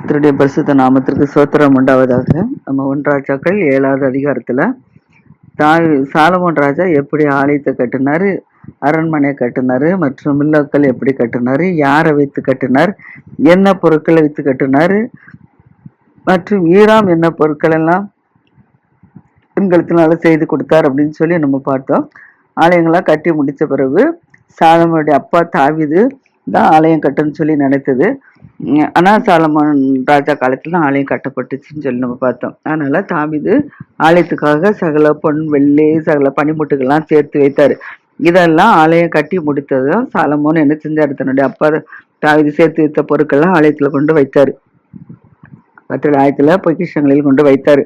கத்தருடைய பரிசுத்த நாமத்திற்கு சோத்திரம் உண்டாவதாக. நம்ம ஒன்றாச்சாக்கள் ஏழாவது அதிகாரத்தில் தாய் சாலமோன் ராஜா எப்படி ஆலயத்தை கட்டினார் அரண்மனை கட்டினார் மற்றும் மில்லோக்கள் எப்படி கட்டினார் யாரை வைத்து கட்டினார் என்ன பொருட்களை வைத்து கட்டினார் மற்றும் ஈராம் என்ன பொருட்கள் எல்லாம் பெண்களுக்குனால செய்து கொடுத்தார் அப்படின்னு சொல்லி நம்ம பார்த்தோம். ஆலயங்களாக கட்டி முடித்த பிறகு சாலமோனுடைய அப்பா தாவிது தான் ஆலயம் கட்டுன்னு சொல்லி நினைத்தது. ஆனால் சாலமான் ராஜா காலத்தில் தான் ஆலயம் கட்டப்பட்டுச்சுன்னு சொல்லி நம்ம பார்த்தோம். அதனால தாமிது ஆலயத்துக்காக சகல பொன் வெள்ளி சகல பனிமுட்டுகள்லாம் சேர்த்து வைத்தார். இதெல்லாம் ஆலயம் கட்டி முடித்ததும் சாலமோன் என்ன செஞ்சார்? தன்னுடைய அப்பா தாவிது சேர்த்து வைத்த பொருட்கள்லாம் ஆலயத்தில் கொண்டு வைத்தார். கத்திர ஆயத்துல பொக்கிஷங்களில் கொண்டு வைத்தார்.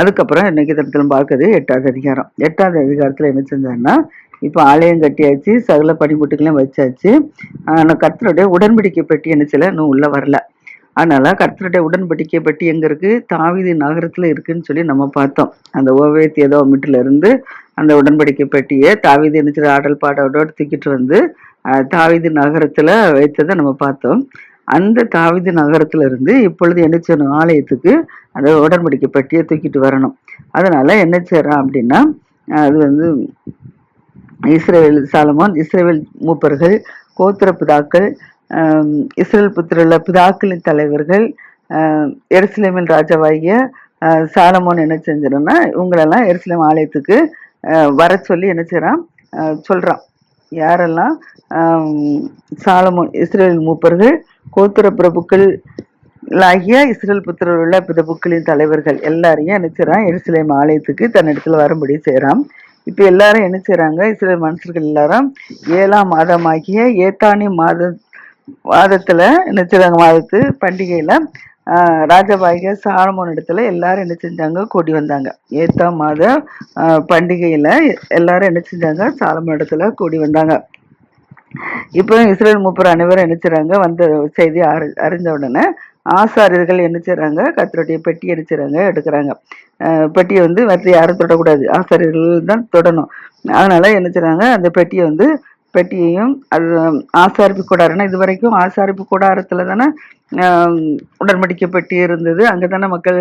அதுக்கப்புறம் இன்னைக்கு தினத்திலும் பார்க்குறது எட்டாவது அதிகாரம். எட்டாவது அதிகாரத்தில் என்ன செஞ்சாருன்னா இப்போ ஆலயம் கட்டியாச்சு சகல பனிமுட்டுக்கெல்லாம் வச்சாச்சு. ஆனால் கத்தருடைய உடன்படிக்கை பெட்டி என்ன சில இன்னும் உள்ளே வரல. அதனால கர்த்தருடைய உடன்படிக்கை பெட்டி எங்கே இருக்குது தாவிதி நகரத்தில் இருக்குதுன்னு சொல்லி நம்ம பார்த்தோம். அந்த ஓவேத் ஏதோ இருந்து அந்த உடன்படிக்கை பெட்டியை தாவிதி என்ன ஆடல் பாடோட தூக்கிட்டு வந்து தாவிதி நகரத்தில் வைத்ததை நம்ம பார்த்தோம். அந்த தாவிதி நகரத்துல இருந்து இப்பொழுது என்ன செய்யணும்? ஆலயத்துக்கு அந்த உடன்படிக்கை பெட்டியை தூக்கிட்டு வரணும். அதனால என்ன செய்யறான் அப்படின்னா அது வந்து இஸ்ரேல் சாலமோன் இஸ்ரேல் மூப்பர்கள் கோத்திர பிதாக்கள் இஸ்ரேல் புத்திரல பிதாக்களின் தலைவர்கள் எருசலேமின் ராஜாவாகிய சாலமோன் என்ன செஞ்சிடன்னா இவங்களெல்லாம் எருசலேம் ஆலயத்துக்கு வர சொல்லி என்ன செய்கிறான் சொல்கிறான் யாரெல்லாம்? சாலமோன் இஸ்ரேல் மூப்பர்கள் கோத்திர பிரபுக்கள் ஆகிய இஸ்ரேல் புத்திரில் உள்ள பிரபுக்களின் தலைவர்கள் எல்லாரையும் என்ன செய்கிறான் எருசலேம் ஆலயத்துக்கு தன்னிடத்துல வரும்படி செய்கிறான் இப்ப எல்லாரும் என்ன செய்கிறாங்க இஸ்ரேல் மனுஷர்கள் எல்லாரும் ஏழாம் மாதமாகிய ஏத்தானி மாத மாதத்துல என்ன செய்கிறாங்க மாதத்து பண்டிகையில ஆஹ் ராஜபாகிய சாலமோன் இடத்துல எல்லாரும் என்ன செஞ்சாங்க? கூடி வந்தாங்க. ஏத்தாம் மாத பண்டிகையில் பண்டிகையில எல்லாரும் என்ன செஞ்சாங்க? சாலமோன் இடத்துல கூடி வந்தாங்க. இப்போ இஸ்ரேல் மூப்பர் அனைவரும் என்ன வந்த செய்தி அறி அறிஞ்ச உடனே ஆசாரியர்கள் என்ன செய்கிறாங்க கத்தருடைய பெட்டி அடிச்சுறாங்க எடுக்கிறாங்க. பெட்டியை வந்து மற்ற யாரும் தொடக்கூடாது. ஆசாரியர்கள் தான் தொடணும். அதனால என்ன செய்கிறாங்க அந்த பெட்டியை வந்து பெட்டியையும் அது ஆசாரிப்பு கூடாரம்னா இது வரைக்கும் ஆசாரிப்பு கூடாரத்தில் தானே உடன்படிக்கை பெட்டி இருந்தது. அங்கே தானே மக்கள்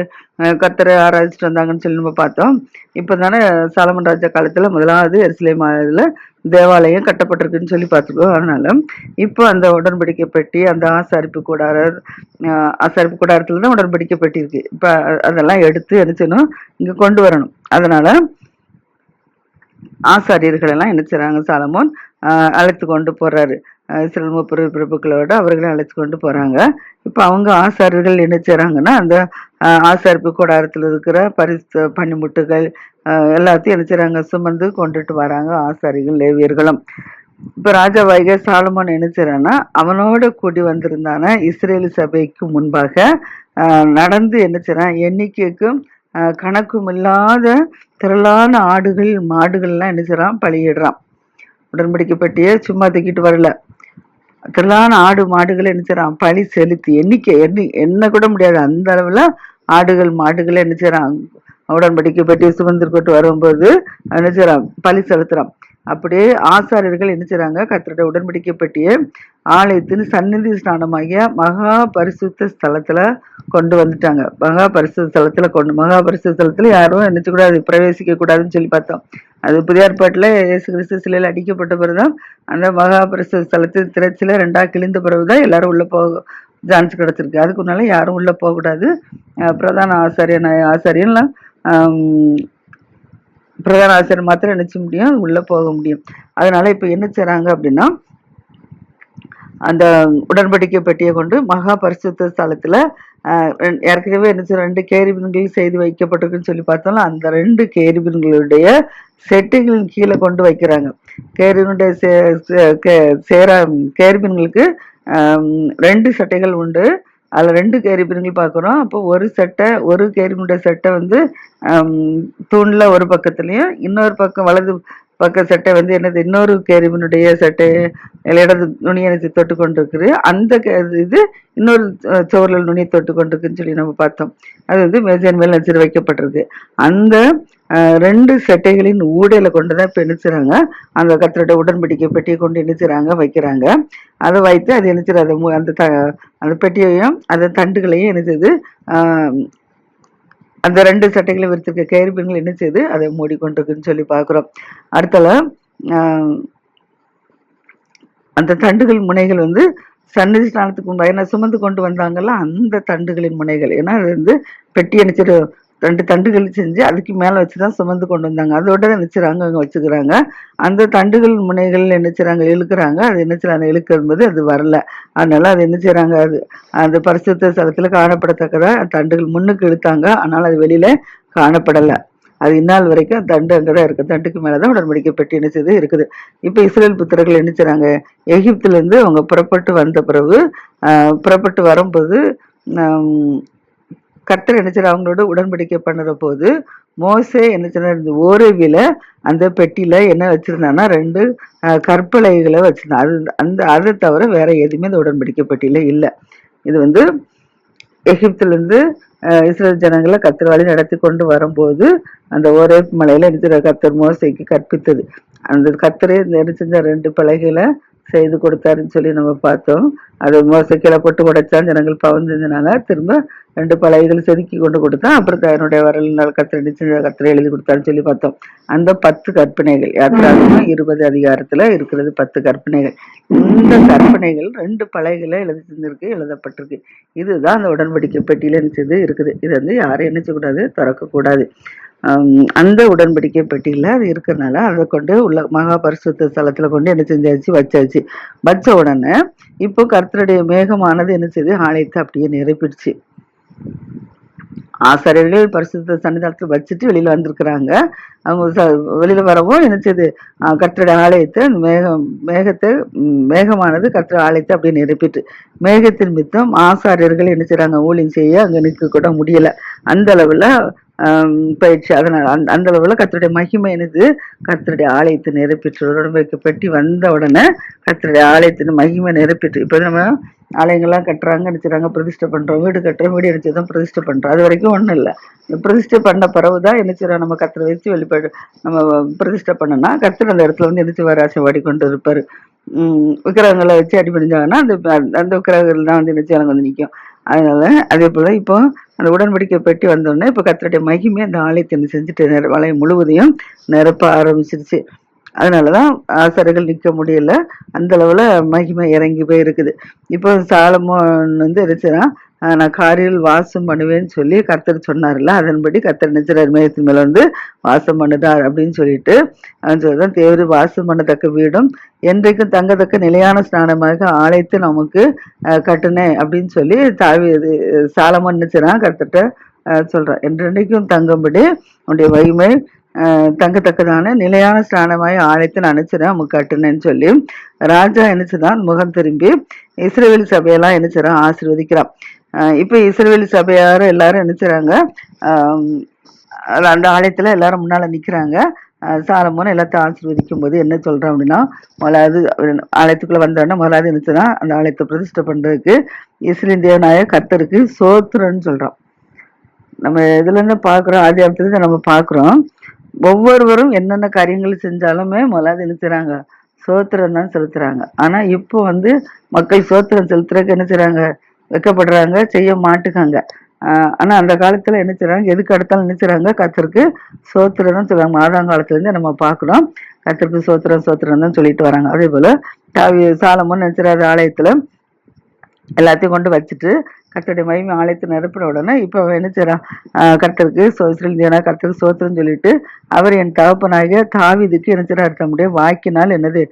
கத்தரை ஆராய்ச்சிட்டு வந்தாங்கன்னு சொல்லி நம்ம பார்த்தோம். இப்போ தானே சாலமன் ராஜா காலத்தில் முதலாவது எரிசிலை ஆலயத்துல தேவாலயம் கட்டப்பட்டிருக்குன்னு சொல்லி பார்த்துருக்கோம் அதனால இப்போ அந்த உடன்படிக்கை பெட்டி அந்த ஆசாரிப்பு கூடார ஆசாரிப்பு கூடாரத்தில் தான் உடன்படிக்கை பெட்டி இருக்கு. இப்போ அதெல்லாம் எடுத்து என்ன இங்கே கொண்டு வரணும். அதனால ஆசாரியர்கள் எல்லாம் என்ன செய்றாங்க? சாலமோன் அழைத்து கொண்டு போறாரு. சிலம இஸ்ரேல் பிரபுக்களோட அவர்களை அழைச்சி கொண்டு போகிறாங்க இப்போ அவங்க ஆசாரியர்கள் என்ன செய்கிறாங்கன்னா அந்த ஆசாரிப்பு கூடாரத்தில் இருக்கிற பரிசு பனிமுட்டுகள் எல்லாத்தையும் என்ன செய்கிறாங்க சுமந்து கொண்டுட்டு வராங்க ஆசாரிகள் லேவியர்களும். இப்போ ராஜா வைகை சாலமோன் என்ன அவனோட கூடி வந்திருந்தான இஸ்ரேல் சபைக்கு முன்பாக நடந்து என்ன எண்ணிக்கைக்கும் கணக்கும் இல்லாத திரளான ஆடுகள் மாடுகள்லாம் என்ன செய்கிறான் பழியிடுறான் உடன்படிக்கை சும்மா தூக்கிட்டு வரல. திரளான ஆடு மாடுகளை என்ன செய்கிறான் பழி செலுத்தி எண்ணிக்கை எண்ணி எண்ண கூட முடியாது. அந்த அளவில் ஆடுகள் மாடுகளை என்ன செய்கிறான் உடன்படிக்கை பெட்டியை சுமந்திருக்கிட்டு வரும்போது என்ன செய்றான்? பழி செலுத்துறான். அப்படியே ஆசாரியர்கள் என்ன செய்றாங்க? கர்த்தருடைய உடன்படிக்கை பெட்டியை ஆலயத்தின் சந்நிதி ஸ்நானமாகிய மகா பரிசுத்த ஸ்தலத்துல கொண்டு வந்துட்டாங்க. மகா பரிசுத்த ஸ்தலத்துல கொண்டு மகா பரிசுத்த ஸ்தலத்துல யாரும் என்ன கூடாது பிரவேசிக்க கூடாதுன்னு சொல்லி பார்த்தோம். அது புதிய ஏற்பாட்டுல இயேசு கிறிஸ்து சிலையில் அடிக்கப்பட்ட பிறகுதான் அந்த மகா பரிசுத்த ஸ்தலத்தில் திரைச்சில ரெண்டா கிழிந்த பிறகுதான் எல்லாரும் உள்ள போக சான்ஸ் கிடைச்சிருக்கு. அதுக்கு முன்னால் யாரும் உள்ள போகக்கூடாது. பிரதான ஆசாரியன் ஆசாரியன்லாம் பிரதான ஆசிரியர் மாத்திரம் நினைச்ச முடியும்? உள்ளே போக முடியும். அதனால் இப்போ என்ன செய்கிறாங்க அப்படின்னா அந்த உடன்படிக்கை பெட்டியை கொண்டு மகா பரிசுத்த ஸ்தலத்தில் ஏற்கனவே என்ன செய்ய ரெண்டு கேரிபின்கள் செய்து வைக்கப்பட்டிருக்குன்னு சொல்லி பார்த்தாலும் அந்த ரெண்டு கேரிபின்களுடைய செட்டுகளின் கீழே கொண்டு வைக்கிறாங்க. கேரிபினுடைய சே சேரா கேரிபின்களுக்கு ரெண்டு சட்டைகள் உண்டு. அதில் ரெண்டு கேரிபின்கள் பார்க்குறோம் அப்போ ஒரு சட்டை ஒரு கேரிபினுடைய சட்டை வந்து தூணில் ஒரு பக்கத்துலேயும் இன்னொரு பக்கம் வலது பக்க சட்டை வந்து என்னது இன்னொரு கேரிபினுடைய சட்டை இடது நுனியை தொட்டு கொண்டிருக்குது. அந்த கே- இது இன்னொரு சோரில் நுனியை தொட்டு கொண்டிருக்குன்னு சொல்லி நம்ம பார்த்தோம். அது வந்து மேசையின் மேல் வச்சு வைக்கப்பட்டிருக்கு. அந்த ரெண்டு சட்டைகளின் ஊடையில கொண்டு தான் இப்போ நினைச்சுறாங்க அந்த கத்தரோட உடன்படிக்கை பெட்டியை கொண்டு நினைச்சுறாங்க வைக்கிறாங்க. அதை வைத்து அது நினைச்சிரு அதை மு- அந்த த அந்த பெட்டியையும் அந்த தண்டுகளையும் நினைச்சது அந்த ரெண்டு சட்டைகளை விரித்திருக்க கேரிபின்கள் என்ன செய்து அதை மூடிக்கொண்டிருக்குன்னு சொல்லி பார்க்குறோம். அடுத்தல அந்த தண்டுகள் முனைகள் வந்து சன்னதி ஸ்நானத்துக்கு முன்பாக ஏன்னா சுமந்து கொண்டு வந்தாங்கல்ல அந்த தண்டுகளின் முனைகள். ஏன்னா அது வந்து பெட்டி அணிச்சிட்டு ரெண்டு தண்டுகள் செஞ்சு அதுக்கு மேலே வச்சு தான் சுமந்து கொண்டு வந்தாங்க. அதோட நினைச்சுறாங்க அங்கே வச்சுக்கிறாங்க. அந்த தண்டுகள் முனைகள் என்ன இழுக்கிறாங்க. அது என்ன இழுக்கிறது அது வரல. அதனால அது என்ன செய்கிறாங்க அது அந்த பரிசுத்த ஸ்தலத்தில் காணப்படத்தக்கதா தண்டுகள் முன்னுக்கு இழுத்தாங்க. ஆனால் அது வெளியில் காணப்படலை. அது இந்நாள் வரைக்கும் தண்டு அங்கே தான் இருக்குது தண்டுக்கு மேலே தான் உடன்படிக்கை பெட்டி என்ன செய்து இருக்குது. இப்போ இஸ்ரேல் புத்திரர்கள் என்ன செய்கிறாங்க எகிப்துலேருந்து அவங்க புறப்பட்டு வந்த பிறகு புறப்பட்டு வரும்போது கர்த்தர் என்ன அவங்களோட உடன்படிக்கை பண்ணுற போது மோசே என்ன செய்றார் இந்த ஓரவில அந்த பெட்டியில என்ன வச்சிருந்தான்னா ரெண்டு கற்பலைகளை வச்சிருந்தான் அது அந்த அதை தவிர வேற எதுவுமே இந்த உடன்படிக்கை பெட்டியில இல்லை. இது வந்து எகிப்திலிருந்து இஸ்ரேல் ஜனங்களை கத்திர வழி நடத்தி கொண்டு வரும்போது அந்த ஒரே மலையில இருக்கிற கத்தர் மோசைக்கு கற்பித்தது. அந்த கத்தரே இந்த ரெண்டு பலகைகளை செய்து கொடுத்தாருன்னு சொல்லி நம்ம பார்த்தோம். அது மோசை கீழே போட்டு உடைச்சான் ஜனங்கள் பவந்ததுனால திரும்ப ரெண்டு பலகைகள் செதுக்கி கொண்டு கொடுத்தா அப்புறம் தன்னுடைய வரலினால் கத்திர செஞ்ச கத்திரை எழுதி கொடுத்தாருன்னு சொல்லி பார்த்தோம். அந்த பத்து கற்பனைகள் யாத்திராகமம் இருபது அதிகாரத்துல இருக்கிறது பத்து கற்பனைகள். இந்த கற்பனைகள் ரெண்டு பலகைகளை எழுதி செஞ்சிருக்கு எழுதப்பட்டிருக்கு. இதுதான் அந்த உடன்படிக்கை பெட்டியில நினைச்சது இருக்குது. இது வந்து யாரும் என்ன திறக்கக்கூடாது அந்த உடன்படிக்கை பெட்டியில் அது இருக்கிறனால அதை கொண்டு உள்ள மகா பரிசுத்த கொண்டு என்ன செஞ்சாச்சு? வச்சாச்சு. வச்ச உடனே இப்போ கர்த்தருடைய மேகமானது என்ன செய்து? ஆலயத்தை அப்படியே நிரப்பிடுச்சு. ஆசாரியர்கள் பரிசுத்த சன்னிதானத்தில் வச்சுட்டு வெளியில் வந்திருக்கிறாங்க. அவங்க ச- வெளியில் வரவும் என்ன செய்யுது ஆலயத்தை மேகம் மேகத்தை மேகமானது கத்திர ஆலயத்தை அப்படியே நிரப்பிட்டு மேகத்தின் மித்தம் ஆசாரியர்கள் என்ன செய்கிறாங்க ஊழியம் செய்ய அங்கே நிற்க கூட முடியலை. அந்த அளவில் பயிற்சி. அதனால் அந்த அந்த அளவில் கத்தருடைய மகிமை எனது. கத்தருடைய ஆலயத்தை நிரப்பிட்டு உடம்புக்கு பெட்டி வந்த உடனே கத்தருடைய ஆலயத்தின் மகிமை நிரப்பிட்டு இப்போ நம்ம ஆலயங்கள்லாம் கட்டுறாங்க நினைச்சுறாங்க பிரதிஷ்டை பண்ணுறோம் வீடு கட்டுறோம் வீடு நினச்சி தான் பிரதிஷ்டை பண்ணுறோம் அது வரைக்கும் ஒன்றும் இல்லை. பிரதிஷ்டை பண்ண பிறகு தான் செய்றோம் நம்ம கத்திர வச்சு வெளிப்பாடு நம்ம பிரதிஷ்டை பண்ணோம்னா கர்த்தர் அந்த இடத்துல வந்து என்ன வராசை வாடி கொண்டு இருப்பாரு. விக்கிரகங்களை வச்சு அடி பண்ணிஞ்சாங்கன்னா அந்த அந்த விக்கிரகங்கள் தான் வந்து நினைச்சு எனக்கு வந்து நிற்கும் அதனால அதே போல் இப்போ அந்த உடன்படிக்கை பெட்டி வந்தோடனே இப்போ கத்தருடைய மகிமை அந்த ஆலயத்தை செஞ்சுட்டு வளையம் முழுவதையும் நிரப்ப ஆரம்பிச்சிருச்சு. அதனாலதான் ஆசாரிகள் நிற்க முடியல. அந்த அளவில் மகிமை இறங்கி போய் இருக்குது இப்போ சாலமோன் வந்து இருந்துச்சுன்னா நான் காரில் வாசம் பண்ணுவேன்னு சொல்லி கர்த்தர் சொன்னார்ல அதன்படி கர்த்தர் நினைச்சார் மேகத்தின் மேலே வந்து வாசம் பண்ணுதார் அப்படின்னு சொல்லிட்டு அவன் சொல்றான் தேவரு வாசம் பண்ணத்தக்க வீடும் என்றைக்கும் தங்கத்தக்க நிலையான ஸ்நானமாக ஆலயத்தை நமக்கு கட்டுனேன் அப்படின்னு சொல்லி தாவி இது சாலமன் நினைச்சான் கர்த்தர்கிட்ட சொல்கிறேன் என்றைக்கும் தங்கும்படி உன்னுடைய மகிமை தங்கத்தக்கதான நிலையான ஸ்நானமாய் ஆலயத்தை நான் நினைச்சிடேன் சொல்லி. ராஜா என்னச்சுதான் முகம் திரும்பி இஸ்ரேவேல் சபையெல்லாம் நினைச்சிடான் ஆசீர்வதிக்கிறான். இப்போ இஸ்ரேவேல் சபையார் எல்லாரும் நினைச்சுறாங்க அந்த ஆலயத்தில் எல்லாரும் முன்னால் நிற்கிறாங்க அஹ் சாலமோன் எல்லாத்தையும் ஆசீர்வதிக்கும் போது என்ன சொல்கிறோம் அப்படின்னா முதலாவது ஆலயத்துக்குள்ளே வந்தோடனே முதலாவது நினைச்சுன்னா அந்த ஆலயத்தை பிரதிஷ்டை பண்ணுறதுக்கு இஸ்ரேல் தேவநாய கத்தருக்கு சோத்திரன்னு சொல்கிறான் நம்ம இதுலேருந்து பார்க்குறோம் ஆதி ஆபத்துலேருந்து நம்ம பார்க்குறோம் ஒவ்வொருவரும் என்னென்ன காரியங்கள் செஞ்சாலுமே முதலாவது என்ன சோத்திரம் தான் செலுத்துறாங்க. ஆனா இப்போ வந்து மக்கள் சோத்திரம் செலுத்துறதுக்கு என்ன செய்றாங்க? வைக்கப்படுறாங்க செய்ய மாட்டுக்காங்க. ஆனால் ஆனா அந்த காலத்துல என்ன செய்றாங்க? எதுக்கு அடுத்தாலும் என்ன செய்றாங்க கத்தருக்கு சோத்திரம் தான் சொல்றாங்க. மாதாங்காலத்துல இருந்து நம்ம பாக்குறோம் கத்தருக்கு சோத்திரம் சோத்திரம் தான் சொல்லிட்டு வராங்க. அதே போல தாவி சாலமும் நினைச்சிடாத ஆலயத்துல. எல்லாத்தையும் கொண்டு வச்சுட்டு கர்த்தருடைய மகிமை ஆலயத்தை நிரப்பின உடனே இப்போ அவன் என்ன செய்றான் கர்த்தருக்கு சோசியல் கர்த்தருக்கு சோத்திரம் சொல்லிட்டு அவர் என் தகப்பனாகிய தாவிதுக்கு என்ன செய்றார் தம்முடைய வாக்கினால் என்னது?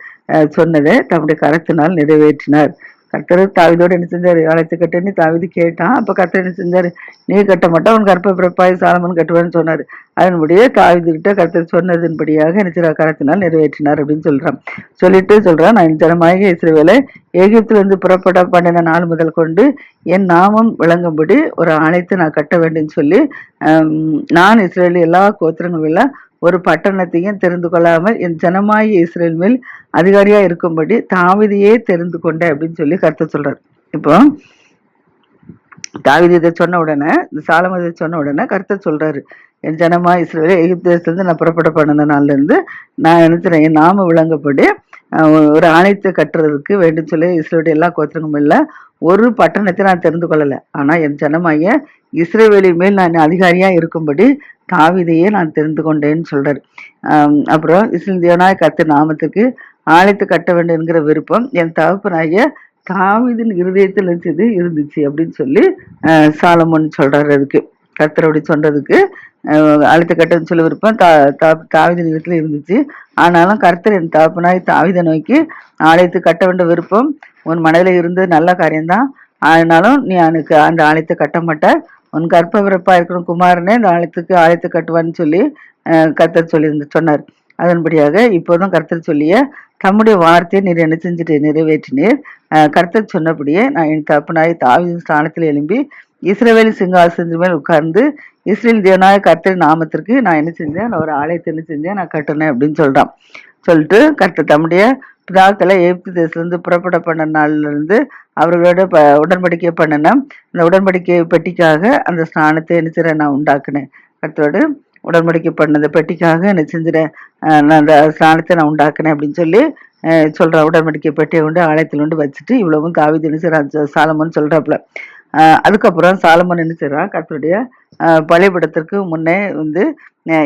சொன்னதை தம்முடைய கரத்தினால் நிறைவேற்றினார். கர்த்தர் தாவிதோடு என்ன செஞ்சார்? அழைத்து கட்டுன்னு தாவிது கேட்டான். அப்போ கர்த்தர் என்ன செஞ்சார்? நீ கட்ட மாட்டா உன் கற்ப பிறப்பாய் சாலமன் கட்டுவேன்னு சொன்னார். அதன்படியே தாவிதுகிட்ட கர்த்தர் சொன்னதின்படியாக என்ன செய்றார்? கரத்தினால் நிறைவேற்றினார் அப்படின்னு சொல்கிறான் சொல்லிட்டு சொல்கிறான் நான் ஜனமாக இஸ்ரேவேலை ஏகிப்திலிருந்து எகிப்திலிருந்து புறப்பட பண்ணின நாள் முதல் கொண்டு என் நாமம் விளங்கும்படி ஒரு ஆலயத்தை நான் கட்ட வேண்டும் சொல்லி நான் இஸ்ரேலில் எல்லா கோத்திரங்களும் ஒரு பட்டணத்தையும் தெரிந்து கொள்ளாமல் என் ஜனமாகிய இஸ்ரேல் மேல் அதிகாரியா இருக்கும்படி தாவிதையே தெரிந்து கொண்டேன் அப்படின்னு சொல்லி கருத்து சொல்றாரு. இப்போ தாவீது இதை சொன்ன உடனே இந்த சாலம் இதை சொன்ன உடனே கருத்தை சொல்றாரு என் ஜனமா இஸ்ரேலே எகிப்து தேசத்துலேருந்து நான் புறப்பட பண்ணின நாள்ல இருந்து நான் நினைக்கிறேன் என் நாம விளங்கப்படி ஒரு ஆணையத்தை கட்டுறதுக்கு வேண்டும் சொல்லி இஸ்ரேலுடைய எல்லா கோத்திரங்களும் இல்லை ஒரு பட்டணத்தை நான் தெரிந்து கொள்ளலை. ஆனால் என் ஜனமாய இஸ்ரேவேலி மேல் நான் அதிகாரியாக இருக்கும்படி தாவிதையே நான் தெரிந்து கொண்டேன்னு சொல்றாரு. அப்புறம் இஸ்ரேல் தேவனாய் கர்த்தர் நாமத்துக்கு ஆலயத்தை கட்ட வேண்டும் என்கிற விருப்பம் என் தகப்பனாகிய தாவிதின் இருதயத்தில் இருந்தது இருந்துச்சு அப்படின்னு சொல்லி சாலமோன் சொல்றாரு அதுக்கு. கர்த்தர் அப்படி சொன்னதுக்கு அழுத்த ஆலயத்தை கட்டன்னு சொல்லி விருப்பம் தா தா- தாவீதின் இருதயத்தில் இருந்துச்சு. ஆனாலும் கர்த்தர் என் தகப்பனாய் தாவித நோக்கி ஆலயத்தை கட்ட வேண்ட விருப்பம் உன் மனதில் இருந்து நல்ல காரியம்தான். ஆனாலும் நீ எனக்கு அந்த ஆலயத்தை கட்ட மாட்ட. உன் கற்பவிறப்பாக இருக்கிற குமாரனே இந்த ஆலயத்துக்கு ஆலயத்தை கட்டுவான்னு சொல்லி கர்த்தர் சொல்லி சொன்னார். அதன்படியாக இப்போதும் கர்த்தர் சொல்லிய தம்முடைய வார்த்தையை நீர் என்ன செஞ்சுட்டு நிறைவேற்றினீர்? கர்த்தர் சொன்னபடியே நான் என் தப்புனாய் தாவின் ஸ்தானத்தில் எழும்பி இஸ்ரேவேலி சிங்காசனத்தின் மேல் உட்கார்ந்து இஸ்ரேல் தேவனாய கர்த்தர் நாமத்திற்கு நான் என்ன செஞ்சேன்? நான் ஒரு ஆலயத்தை என்ன செஞ்சேன்? நான் கட்டினேன் அப்படின்னு சொல்றான். சொல்லிட்டு கர்த்தர் தம்முடைய பிதாக்களை எகிப்து தேசத்துலேருந்து புறப்பட பண்ண நாள்லேருந்து அவர்களோட ப உடன்படிக்கை பண்ணினேன். அந்த உடன்படிக்கை பெட்டிக்காக அந்த ஸ்நானத்தை என்ன நான் உண்டாக்குனேன். அடுத்தோடு உடன்படிக்கை பண்ணது பெட்டிக்காக என்ன செஞ்சுறேன் நான் அந்த ஸ்நானத்தை நான் உண்டாக்குனேன் அப்படின்னு சொல்லி சொல்கிறேன் உடன்படிக்கை பெட்டியை கொண்டு ஆலயத்தில் கொண்டு வச்சுட்டு இவ்வளவும் தாவீது என்ன செய்றான் சொல்கிறாப்புல அதுக்கப்புறம் சாலமன் என்ன செய்றான் கர்த்தருடைய முன்னே வந்து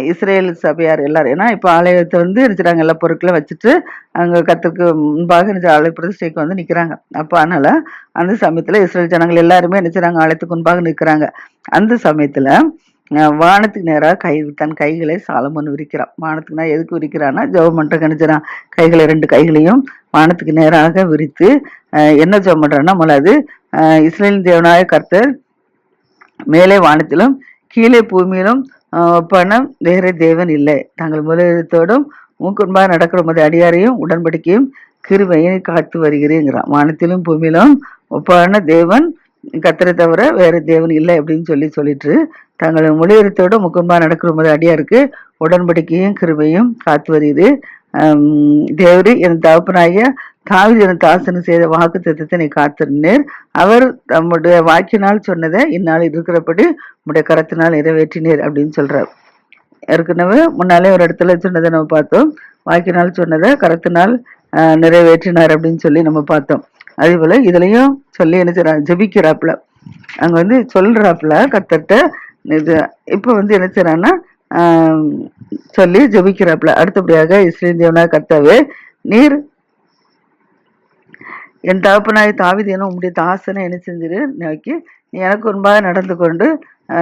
இஸ்ரேல் சபையார் எல்லாரும் ஏன்னா இப்போ ஆலயத்தை வந்து என்ன எல்லா பொருட்களையும் வச்சுட்டு அங்கே கர்த்தருக்கு முன்பாக நினைச்ச ஆலய பிரதிஷ்டைக்கு வந்து நிற்கிறாங்க அப்போ அதனால் அந்த சமயத்தில் இஸ்ரேல் ஜனங்கள் எல்லாருமே என்ன ஆலயத்துக்கு முன்பாக நிற்கிறாங்க அந்த சமயத்தில் வானத்துக்கு நேராக கை தன் கைகளை சாலமன் விரிக்கிறான் வானத்துக்கு எதுக்கு விரிக்கிறான்னா ஜெபம் பண்ணுற கணிச்சிடான் கைகளை ரெண்டு கைகளையும் வானத்துக்கு நேராக விரித்து என்ன ஜெபம் பண்ணுறான்னா அது அஹ் இஸ்ரேலின் தேவனாய கர்த்தர் மேலே வானத்திலும் கீழே பூமியிலும் ஆஹ் ஒப்பான வேற தேவன் இல்லை. தாங்கள் முதலிடத்தோடும் மூக்குன்பாக நடக்கிற உமது அடியாரையும் உடன்படிக்கையும் கிருவையை காத்து வருகிறேங்கிறான். வானத்திலும் பூமியிலும் ஒப்பான தேவன் கத்தரை தவிர வேறு தேவன் இல்லை அப்படின்னு சொல்லி சொல்லிட்டு தங்கள் மொழியத்தோட முக்கமாக நடக்கிற உமது அடியாருக்கு உடன்படிக்கையும் கிருபையும் காத்து வருகிறது ஆம், என் தகப்பனாகிய தாவீது என தாசனு செய்த வாக்கு திட்டத்தை நீ காத்திருந்தீர். அவர் தம்முடைய வாக்கினால் சொன்னதை இந்நாள் இருக்கிறபடி உடைய கரத்தினால் நிறைவேற்றினீர் அப்படின்னு சொல்றார். ஏற்கனவே முன்னாலே ஒரு இடத்துல சொன்னதை நம்ம பார்த்தோம். வாக்கினால் சொன்னதை கரத்தினால் நிறைவேற்றினார் அப்படின்னு சொல்லி நம்ம பார்த்தோம். அதே போல இதுலயும் சொல்லி என்ன செய்யறாங்க ஜெபிக்கிறாப்புல. அங்க வந்து சொல்றாப்புல கத்தட்ட இது இப்ப வந்து என்ன செய்யறான்னா ஆஹ், சொல்லி ஜெபிக்கிறாப்புல. அடுத்தபடியாக இஸ்ரேல் தேவனா கர்த்தாவே நீர் என் தகப்பனாய் தாவிதேனும் என உம்முடைய தாசனை என்ன செஞ்சிரு நோக்கி நீ எனக்கு முன்பாக நடந்து கொண்டு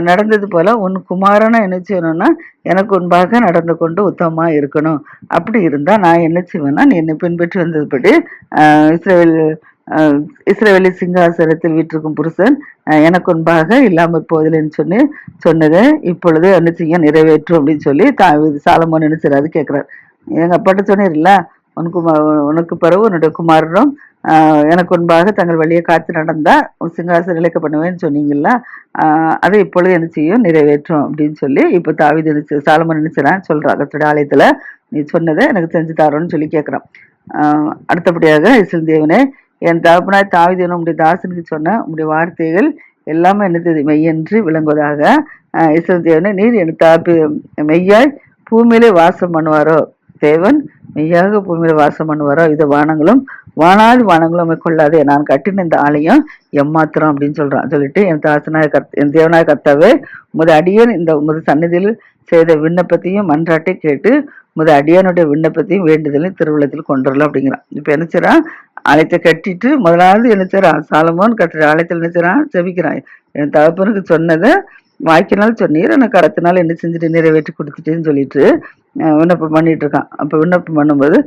நடந்தது போல உன் குமாரனை என்ன செய்யணும்னா எனக்கு முன்பாக நடந்து கொண்டு உத்தமமா இருக்கணும். அப்படி இருந்தா நான் என்ன செய்வேன்னா நீ என்னை பின்பற்றி வந்ததுபடி இஸ்ரேல் இஸ்ரவேல் சிங்காசனத்தில் வீற்றிருக்கும் புருஷன் எனக்குன்பாக எனக்கு இல்லாமல் போதில்லைன்னு சொல்லி சொன்னதை இப்பொழுது என்ன செய்ய நிறைவேற்றும் அப்படின்னு சொல்லி தாவீது சாலமோன் என்ன செய்றாரு? கேட்கிறார். எங்கள் அப்பாட்ட சொன்னீர்ல உனக்கு உனக்கு பிறகு உன்னுடைய குமாரனும் எனக்கு முன்பாக தங்கள் வழியை காத்து நடந்தா உன் சிங்காசனம் நிலைக்க பண்ணுவேன்னு சொன்னீங்கல்ல அதை இப்பொழுது என்ன செய்யும்? நிறைவேற்றும் அப்படின்னு சொல்லி இப்போ தாவித நினைச்சு சாலமன் நினைச்சுறான் சொல்கிறான் கர்த்தருடைய ஆலயத்தில். நீ சொன்னதை எனக்கு செஞ்சு தரோன்னு சொல்லி கேட்குறான். அடுத்தபடியாக இஸ்ரேல் தேவனே என் தகப்பனாய் தாவிதேவன் உடைய தாசனுக்கு சொன்ன உடைய வார்த்தைகள் எல்லாமே என்னது மெய்யென்று விளங்குவதாக ஆஹ் நீர் என் தாப்பி மெய்யாய் பூமியிலே வாசம் பண்ணுவாரோ? தேவன் மெய்யாக பூமியில வாசம் பண்ணுவாரோ? இது வானங்களும் வானாதி வானங்களும் உம்மை கொள்ளாதே. நான் கட்டின இந்த ஆலயம் எம்மாத்திரம் அப்படின்னு சொல்றான். சொல்லிட்டு என் தாசனாய கத் என் தேவனாய கர்த்தாவே முதல் அடியன் இந்த முத சந்நிதியில் செய்த விண்ணப்பத்தையும் மன்றாட்டை கேட்டு முத அடியானுடைய விண்ணப்பத்தையும் வேண்டுதலையும் திருவிழத்தில் கொண்டுடலாம் அப்படிங்கிறான். இப்போ என்ன செய்றான்? ஆலயத்தை கட்டிட்டு முதலாவது என்ன செய்கிறான் சாலமோன் கட்டுற. ஆலயத்தில் என்ன செய்றான் ஜெபிக்கிறான் என் தகப்பனுக்கு சொன்னதை வாய்க்கினால் சொன்னீர். எனக்கு கடத்தினால் என்ன செஞ்சுட்டு நிறைவேற்றி கொடுத்துட்டேன்னு சொல்லிட்டு விண்ணப்பம் பண்ணிட்டு இருக்கான் அப்ப விண்ணப்பம் பண்ணும்போது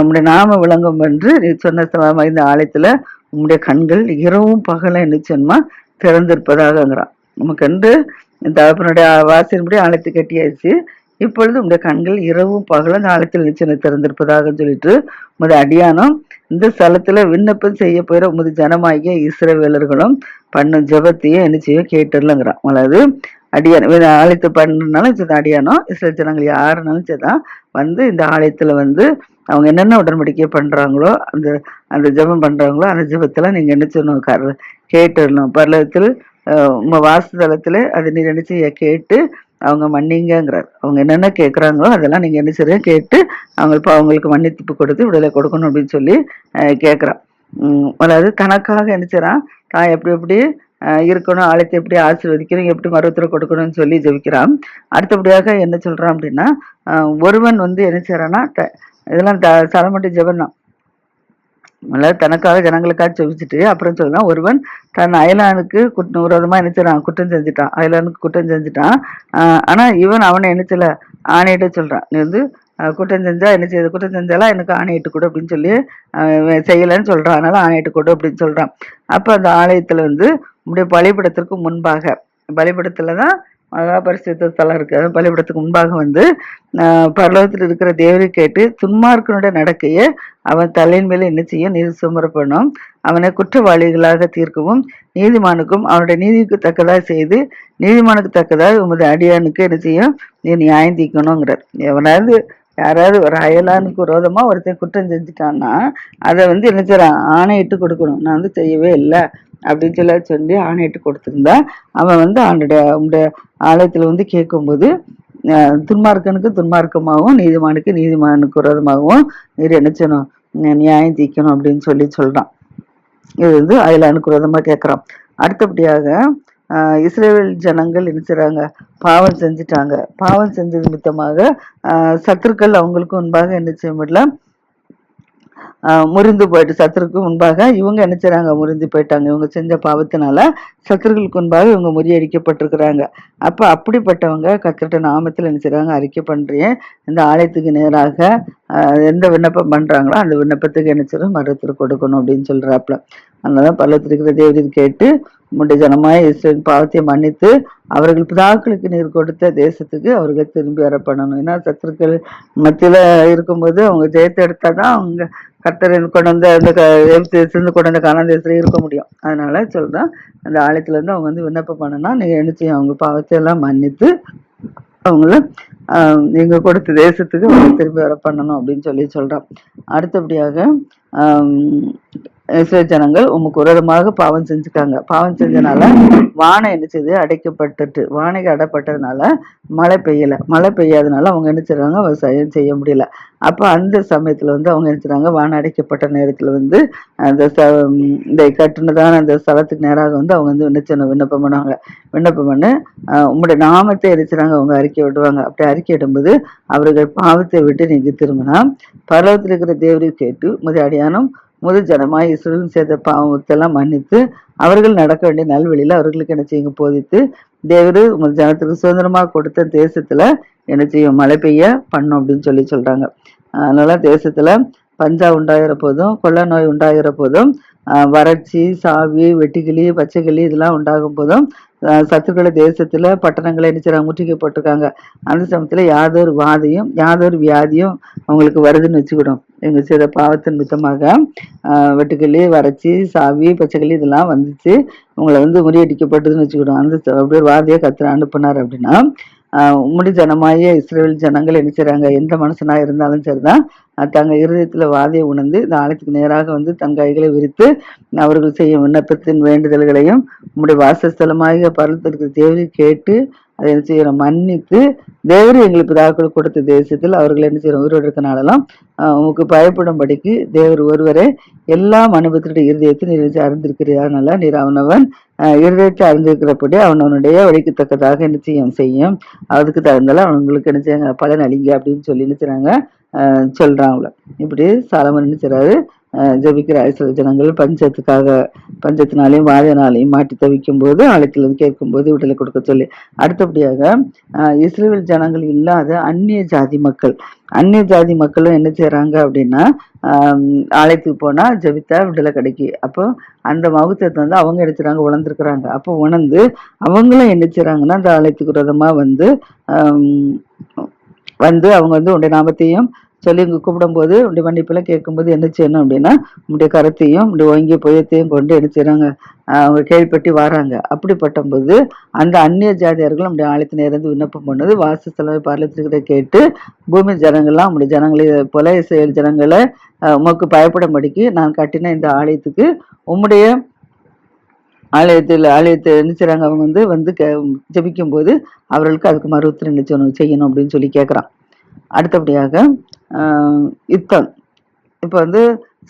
உங்களுடைய நாம விளங்கும் என்று நீ சொன்ன இந்த ஆலயத்துல உங்களுடைய கண்கள் இரவும் பகலும் என்ன சொன்னா திறந்திருப்பதாகங்கிறான். நமக்கு என்று இந்த தகப்பனுடைய வாசியின்படி ஆலயத்தை கட்டியாச்சு. இப்பொழுது உடைய கண்கள் இரவும் பகலும் இந்த நிச்சயம் திறந்திருப்பதாக சொல்லிட்டு உமது அடியானம் இந்த ஸ்தலத்துல விண்ணப்பம் செய்ய போயிற உமது ஜனமாகிய இஸ்ரவேலர்களும் பண்ணும் ஜெபத்தையும் என்ன செய்யும் கேட்டுலங்கிறான் அதாவது அடியான் ஆலயத்தை பண்ணனாலும் சரி அடியானோ இஸ்ரேல் ஜனங்கள் யாருனாலும் சரிதான் வந்து இந்த ஆலயத்துல வந்து அவங்க என்னென்ன உடன்படிக்கை பண்றாங்களோ அந்த அந்த ஜெபம் பண்றாங்களோ அந்த ஜபத்தெல்லாம் நீங்க என்ன சொல்லணும் கேட்டுடணும் பரலத்தில் அஹ் உங்க வாசதலத்துல அது நீர் என்ன கேட்டு அவங்க மன்னிங்கங்கிறார். அவங்க என்னென்ன கேட்குறாங்களோ அதெல்லாம் நீங்கள் என்ன சரியாக கேட்டு அவங்களுக்கு அவங்களுக்கு மன்னிப்பு கொடுத்து விடுதலை கொடுக்கணும் அப்படின்னு சொல்லி கேட்குறான் அதாவது தனக்காக என்ன செய்கிறான் தான் எப்படி எப்படி இருக்கணும் ஆழத்தை எப்படி ஆசீர்வதிக்கணும் எப்படி மருத்துவ கொடுக்கணும்னு சொல்லி ஜெபிக்கிறான். அடுத்தபடியாக என்ன சொல்கிறான் அப்படின்னா ஒருவன் வந்து என்ன செய்கிறான்னா த- இதெல்லாம் த சரமட்டு ஜெபம் தான் அதாவது தனக்காக ஜனங்களுக்காக செவிச்சுட்டு அப்புறம் சொல்லலாம் ஒருவன் தன் அயலானுக்கு குட் விரோதமாக என்ன குற்றம் செஞ்சுட்டான் அயலானுக்கு குற்றம் செஞ்சுட்டான். ஆனால் இவன் அவனை நினைச்சல ஆணையிட்ட சொல்கிறான் நீ வந்து குற்றம் செஞ்சா என்ன செய்யுது குற்றம் செஞ்சாலும் எனக்கு ஆணையிட்டு கொடு அப்படின்னு சொல்லி செய்யலைன்னு சொல்கிறான் அதனால ஆணையிட்டு கொடு அப்படின்னு சொல்கிறான் அப்போ அந்த ஆலயத்தில் வந்து நம்முடைய பலிபடத்திற்கு முன்பாக பலிபடத்தில் தான் மகா ஸ்தலம் இருக்கு அது முன்பாக வந்து பரலோகத்தில் இருக்கிற தேவரை கேட்டு துன்மார்க்கனுடைய நடக்கையை அவன் தலையின் மேலே என்ன செய்யும்? நீதி சுமரப்படும் அவனை குற்றவாளிகளாக தீர்க்கவும் நீதிமானுக்கும் அவனுடைய நீதிக்கு தக்கதாக செய்து நீதிமானுக்கு தக்கதாக உமது அடியானுக்கு என்ன செய்யும்? நீ நியாயம் தீர்க்கணுங்கிறார். எவனாவது யாராவது ஒரு அயலானுக்கு விரோதமாக ஒருத்தன் குற்றம் செஞ்சுட்டான்னா அதை வந்து என்ன செய்யறான்? ஆணையிட்டு கொடுக்கணும். நான் வந்து செய்யவே இல்லை. அப்படின்னு சொல்லி சொல்லி ஆணையிட்டு கொடுத்துருந்தா அவன் வந்து அவனுடைய அவனுடைய ஆலயத்துல வந்து கேட்கும்போது அஹ் துன்மார்க்கனுக்கு துன்மார்க்கமாகவும் நீதிமானுக்கு நீதிமானுக்கு விரோதமாகவும் நீர் என்ன செய்யணும் நியாயம் தீக்கணும் அப்படின்னு சொல்லி சொல்றான். இது வந்து அயலானுக்கு விரோதமா கேட்குறான். அடுத்தபடியாக ஆஹ் இஸ்ரேல் ஜனங்கள் என்ன செய்றாங்க பாவம் செஞ்சுட்டாங்க. பாவம் செஞ்சது மித்தமாக ஆஹ் சத்துருக்கள் அவங்களுக்கு முன்பாக என்ன செய்ய முடியல முறிந்து போயிட்டு சத்துருக்கு முன்பாக இவங்க என்ன செய்றாங்க? முறிந்து போயிட்டாங்க. இவங்க செஞ்ச பாவத்தினால சத்துருக்களுக்கு முன்பாக இவங்க முறியடிக்கப்பட்டிருக்கிறாங்க. அப்ப அப்படிப்பட்டவங்க கத்திட்ட நாமத்தில் என்ன செய்கிறாங்க அறிக்கை பண்றேன் இந்த ஆலயத்துக்கு நேராக எந்த விண்ணப்பம் பண்றாங்களோ அந்த விண்ணப்பத்துக்கு என்ன செய்யணும்? மரத்தில் கொடுக்கணும் அப்படின்னு சொல்கிறாப்புல அதனாலதான் பள்ளத்தில் இருக்கிற தேவரீர் கேட்டு உம்முடைய ஜனமாய் இஸ்ரேல் பாவத்தை மன்னித்து அவர்கள் பிதாக்களுக்கு நீர் கொடுத்த தேசத்துக்கு அவர்கள் திரும்பி வர பண்ணணும் ஏன்னா சத்துருக்கள் மத்தியில இருக்கும்போது அவங்க ஜெயத்தை எடுத்தாதான் அவங்க கர்த்தர் கொண்டு வந்த அந்த சிந்து கொண்டு வந்த காணாந்தேசத்துல இருக்க முடியும். அதனால சொல்றேன் அந்த ஆலயத்துல இருந்து அவங்க வந்து விண்ணப்பம் பண்ணனா நீங்க என்ன அவங்க பாவத்தை எல்லாம் மன்னித்து அவங்கள ஆஹ் நீங்க கொடுத்த தேசத்துக்கு அவங்க திரும்பி வர பண்ணணும் அப்படின்னு சொல்லி சொல்றான் அடுத்தபடியாக ஆஹ் இஸ்ரேல் ஜனங்கள் உமக்கு விரோதமாக பாவம் செஞ்சுட்டாங்க. பாவம் செஞ்சனால வானம் என்ன செய்யுது அடைக்கப்பட்டுட்டு. வானைக்கு அடைப்பட்டதுனால மழை பெய்யல. மழை பெய்யாதனால அவங்க என்ன செய்றாங்க? விவசாயம் செய்ய முடியல. அப்ப அந்த சமயத்துல வந்து அவங்க என்ன செய்றாங்க? வானம் அடைக்கப்பட்ட நேரத்துல வந்து அந்த ச இந்த கட்டுனதான அந்த ஸ்தலத்துக்கு நேராக வந்து அவங்க வந்து என்ன விண்ணப்பம் பண்ணுவாங்க. விண்ணப்பம் பண்ணு உங்களுடைய நாமத்தை எரிச்சுறாங்க அவங்க அறிக்கை விடுவாங்க. அப்படி அறிக்கை இடும்போது அவர்கள் பாவத்தை விட்டு நீங்க திரும்பினா பரலோகத்தில் இருக்கிற தேவரை கேட்டு முத முதல் ஜனமாய் இஸ்ரேலும் செய்த பாவத்தெல்லாம் மன்னித்து அவர்கள் நடக்க வேண்டிய நல்வழியில் அவர்களுக்கு என்ன செய்யுங்க? போதித்து தேவரு உங்கள் ஜனத்துக்கு சுதந்திரமாக கொடுத்த தேசத்தில் என்ன செய்யும் மழை பெய்ய பண்ணும் அப்படின்னு சொல்லி சொல்கிறாங்க அதனால தேசத்தில் பஞ்சா உண்டாகிற போதும் கொள்ள நோய் உண்டாகிற போதும் வறட்சி சாவி வெட்டுக்கிளி பச்சைக்கிளி இதெல்லாம் உண்டாகும் போதும் சத்துருக்களை தேசத்தில் பட்டணங்களை என்ன செய்றாங்க? முற்றுகை போட்டிருக்காங்க அந்த சமயத்தில் யாதொரு வாதையும் யாதொரு வியாதியும் அவங்களுக்கு வருதுன்னு வச்சுக்கிடும் எங்கள் சித பாவத்தின் மித்தமாக வெட்டுக்கிளி வறட்சி சாவி பச்சைக்கிளி இதெல்லாம் வந்துச்சு. உங்களை வந்து முறியடிக்கப்பட்டதுன்னு வச்சுக்கிடும் அந்த அப்படியே அப்படி ஒரு வாதையை கத்திர அனுப்புனார் அப்படின்னா முடி ஜனமாய இஸ்ரேல் ஜனங்கள் என்ன செய்கிறாங்க எந்த மனுஷனா இருந்தாலும் சரிதான். அஹ் தங்க இருதயத்துல வாதையை உணர்ந்து இந்த ஆலயத்துக்கு நேராக வந்து தன் கைகளை விரித்து அவர்கள் செய்யும் விண்ணப்பத்தின் வேண்டுதல்களையும் உம்முடைய வாசஸ்தலமாக பருவத்திற்கு தேவையை கேட்டு அதை என்ன செய்யறோம்? மன்னித்து தேவரு எங்களுக்கு பிதாக்கள் கொடுத்த தேசத்தில் அவர்கள் என்ன செய்யறோம்? உயிரோடு இருக்க உங்களுக்கு பயப்படும்படிக்கு தேவர் ஒருவரே எல்லா மனுபத்தினுடைய இருதயத்தை நீர் அறிந்திருக்கிறார்னால நீர் அவனவன் இருதயத்தை அறிந்திருக்கிறபடி அவன் அவனுடைய வழிக்கு தக்கதாக என்ன செய்யும்? செய்யும். அதுக்கு தகுந்தால அவங்களுக்கு என்ன செய்யாங்க பலன் அளிங்க அப்படின்னு சொல்லி என்ன செய்றாங்க? சொல்றாங்கள இப்படி சாலமன் என்ன ஜெபிக்கிற இஸ்ரவேல் ஜனங்கள் பஞ்சத்துக்காக பஞ்சத்தினாலையும் வாதனாலையும் மாட்டி தவிக்கும் போது ஆலயத்தில் கேட்கும் போது விடுதலை கொடுக்க சொல்லி அடுத்தபடியாக இஸ்ரேல் ஜனங்கள் இல்லாத அந்நிய ஜாதி மக்கள் அந்நிய ஜாதி மக்களும் என்ன செய்கிறாங்க அப்படின்னா ஆலயத்துக்கு போனா ஜபித்தா விடுதலை கிடைக்கி. அப்போ அந்த மகுத்தத்தை வந்து அவங்க எடுத்துறாங்க உணர்ந்துருக்குறாங்க. அப்போ உணர்ந்து அவங்களும் என்ன செய்கிறாங்கன்னா அந்த ஆலயத்துக்கு விரதமாக வந்து வந்து அவங்க வந்து உடைய நாமத்தையும் சொல்லி இங்கே கூப்பிடும்போது உடைய மன்னிப்பெல்லாம் கேட்கும்போது என்ன செய்யணும் அப்படின்னா உடைய கரத்தையும் உடைய ஒங்கிய புயத்தையும் கொண்டு என்ன செய்கிறாங்க அவங்க கேள்விப்பட்டு வராங்க. அப்படிப்பட்டபோது அந்த அந்நிய ஜாதியார்கள் நம்முடைய ஆலயத்தினை இருந்து விண்ணப்பம் பண்ணது வாசஸ்தல பார்லத்திற்கிட்ட கேட்டு பூமி ஜனங்கள்லாம் நம்முடைய ஜனங்களை போல செயல் ஜனங்களை ஆஹ் உமக்கு பயப்படும்படிக்கு நான் கட்டின இந்த ஆலயத்துக்கு உம்முடைய ஆலயத்தில் ஆலயத்தை நினைச்சுறாங்க. அவங்க வந்து வந்து கே போது அவர்களுக்கு அதுக்கு மறு உத்தரம் செய்யணும் அப்படின்னு சொல்லி கேட்குறான். அடுத்தபடியாக யுத்தம். இப்போ வந்து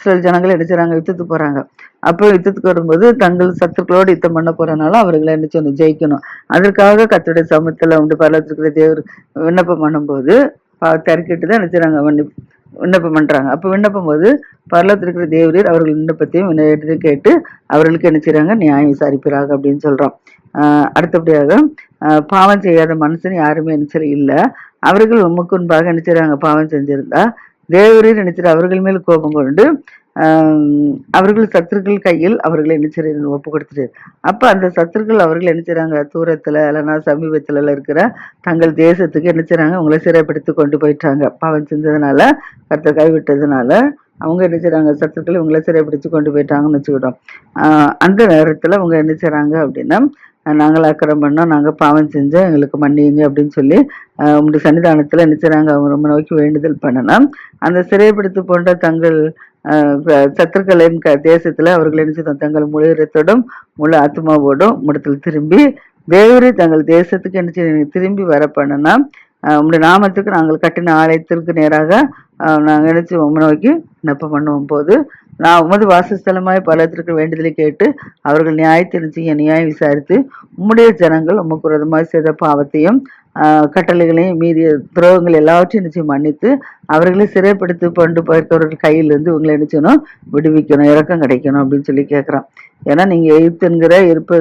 சில ஜனங்கள் என்ன செய்றாங்க? யுத்தத்துக்கு போறாங்க. அப்போ யுத்தத்துக்கு வரும்போது தங்கள் சத்துக்களோடு யுத்தம் பண்ண போறதுனால அவர்களை என்ன செய்யணும்? ஜெயிக்கணும். அதற்காக கத்துடைய சமூகத்துல உண்டு பரலத்திற்குள்ள தேவர் விண்ணப்பம் பண்ணும்போது திறக்கிட்டு தான் என்ன விண்ணப்பம் பண்றாங்க. அப்போ விண்ணப்பம் போது பரலத்தில் இருக்கிற தேவரீர் அவர்கள் விண்ணப்பத்தையும் விண்ணப்பத்தையும் கேட்டு அவர்களுக்கு என்ன செய்றாங்க? நியாயம் விசாரிப்பிறாங்க அப்படின்னு சொல்றோம். ஆஹ் அடுத்தபடியாக ஆஹ் பாவம் செய்யாத மனுஷன் யாருமே என்ன செய்ய இல்லை அவர்கள் உமக்கு முன்பாக என்ன பாவம் செஞ்சிருந்தா. தேவரீர் நினைச்சிரு அவர்கள் மேல் கோபம் கொண்டு அவர்கள் சத்துருக்கள் கையில் அவர்களை என்ன ஒப்பு கொடுத்துரு அப்போ அந்த சத்துருக்கள் அவர்கள் என்ன தூரத்தில் இல்லைன்னா சமீபத்தில் எல்லாம் இருக்கிற தங்கள் தேசத்துக்கு என்ன அவங்கள உங்களை சிறைப்படுத்தி கொண்டு போயிட்டாங்க. பாவம் செஞ்சதுனால கருத்தை கைவிட்டதுனால அவங்க என்ன செய்கிறாங்க சத்துருக்கள் இவங்களை சிறைப்பிடிச்சு கொண்டு போயிட்டாங்கன்னு வச்சுக்கிட்டோம். அந்த நேரத்தில் அவங்க என்ன செய்கிறாங்க அப்படின்னா நாங்கள் அக்கறம் பண்ணோம். நாங்கள் பாவம் செஞ்சோம் எங்களுக்கு மன்னியுங்க அப்படின்னு சொல்லி உங்களுடைய சன்னிதானத்தில் என்ன அவங்க ரொம்ப நோக்கி வேண்டுதல் பண்ணலாம் அந்த சிறைப்படுத்து போன்ற தங்கள் சத்துருக்களின் க தேசத்தில் அவர்கள் என்ன தங்கள் முழு இரத்தோடும் முழு ஆத்மாவோடும் முடத்தில் திரும்பி தேவரே தங்கள் தேசத்துக்கு நினைச்சு திரும்பி வர பண்ணனா உங்களுடைய நாமத்துக்கு நாங்கள் கட்டின ஆலயத்திற்கு நேராக நாங்கள் நினைச்சு உங்க நோக்கி நப்ப பண்ணுவோம் போது நான் உமது வாசஸ்தலமாய் பலத்திற்கு வேண்டுதலை கேட்டு அவர்கள் நியாயத்தை நியாயம் விசாரித்து உம்முடைய ஜனங்கள் உமக்கு விரோதமாய் செய்த பாவத்தையும் கட்டளைகளையும் மீறிய துரோகங்கள் எல்லாவற்றையும் நிச்சயம் மன்னித்து அவர்களை சிறைப்படுத்தி கொண்டு போயிருக்கிறவர்கள் கையிலிருந்து இவங்களை என்ன விடுவிக்கணும் இறக்கம் கிடைக்கணும் அப்படின்னு சொல்லி கேட்குறான். ஏன்னா நீங்கள் எய்த்துங்கிற இருப்பு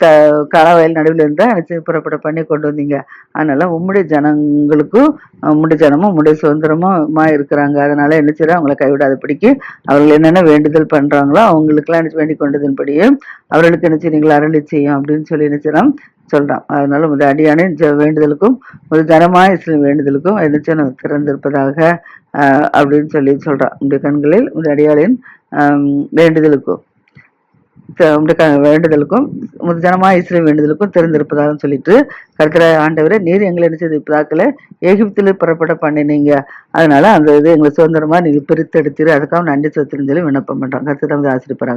த காலவயல் நடுவில் இருந்தால் நிச்சயம் புறப்பட பண்ணி கொண்டு வந்தீங்க. அதனால் உம்முடைய ஜனங்களுக்கும் உம்முடைய ஜனமும் உம்முடைய சுதந்திரமுமா இருக்கிறாங்க. அதனால் என்ன செய்யறா? அவங்களை கைவிடாதபடிக்கு அவர்கள் என்னென்ன வேண்டுதல் பண்ணுறாங்களோ அவங்களுக்கெல்லாம் என்ன வேண்டிக் கொண்டதன்படியே அவர்களுக்கு என்ன நீங்கள் அருளி செய்யும் அப்படின்னு சொல்லி என்ன சொல்கிறான் அதனால் அதனால முத அடியானின் வேண்டுதலுக்கும் ஒரு ஜனமாய் சில வேண்டுதலுக்கும் என்ன திறந்திருப்பதாக அப்படின்னு சொல்லி சொல்கிறான் உடைய கண்களில் உடைய அடியாளின் வேண்டுதலுக்கும் த- க- வேண்டுதலுக்கும் உமது ஜனமாய் இஸ்ரேல் வேண்டுதலுக்கும் திறந்திருப்பதாக சொல்லிட்டு கருத்துற ஆண்டவரை நீர் எங்களை என்ன செய்து பிதாக்களை எகிப்தில் புறப்பட பண்ணினீங்க. அதனால அந்த இது எங்களை சுதந்திரமா நீங்க பிரித்து எடுத்துரு அதுக்காக நன்றி சொத்துன்னு சொல்லி விண்ணப்பம் பண்றாங்க கருத்து ஆசிரியப்பறாங்க